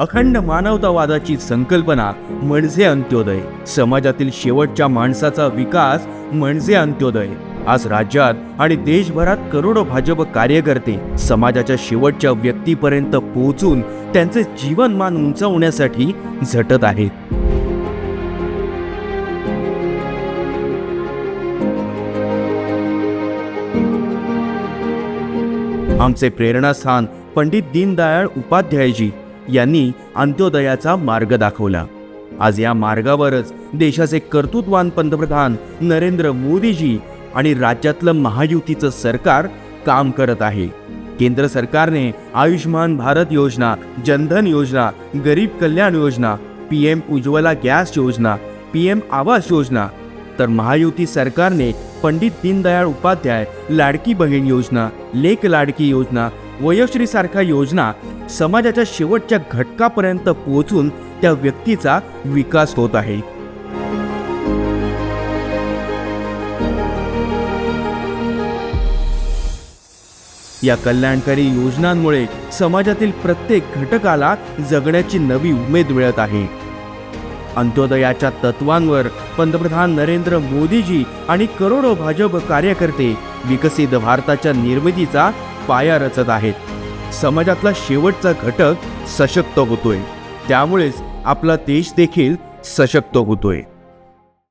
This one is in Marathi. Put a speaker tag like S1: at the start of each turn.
S1: अखंड मानवतावादाची संकल्पना म्हणजे अंत्योदय. समाजातील शेवटच्या माणसाचा विकास म्हणजे अंत्योदय. आज राज्यात आणि देशभरात करोडो भाजप कार्यकर्ते समाजाच्या शेवटच्या व्यक्तीपर्यंत पोहोचून त्यांचे जीवनमान उंचावण्यासाठी झटत आहेत. आमचे प्रेरणास्थान पंडित दीनदयाळ उपाध्यायजी यांनी अंत्योदयाचा मार्ग दाखवला. आज या मार्गावरच देशाचे कर्तृत्वान पंतप्रधान नरेंद्र मोदीजी आणि राज्यातलं महायुतीचं सरकार काम करत आहे. केंद्र सरकारने आयुष्मान भारत योजना जनधन योजना गरीब कल्याण योजना पी एम उज्ज्वला गॅस योजना पी एम आवास योजना तर महायुती सरकारने पंडित दीनदयाळ उपाध्याय लाडकी बहीण योजना लेक लाडकी योजना वयोश्रीसारख्या योजना समाजाच्या शेवटच्या घटकापर्यंत पोहोचून त्या व्यक्तीचा विकास होत आहे. या कल्याणकारी योजनांमुळे समाजातील प्रत्येक घटकाला जगण्याची नवी उमेद मिळत आहे. अंत्योदयाच्या तत्वांवर पंतप्रधान नरेंद्र मोदीजी आणि करोडो भाजप कार्यकर्ते विकसित भारताच्या निर्मितीचा पाया रचत आहेत. समाजातला शेवटचा घटक सशक्त होतोय. त्यामुळेच आपला देश देखील सशक्त होतोय.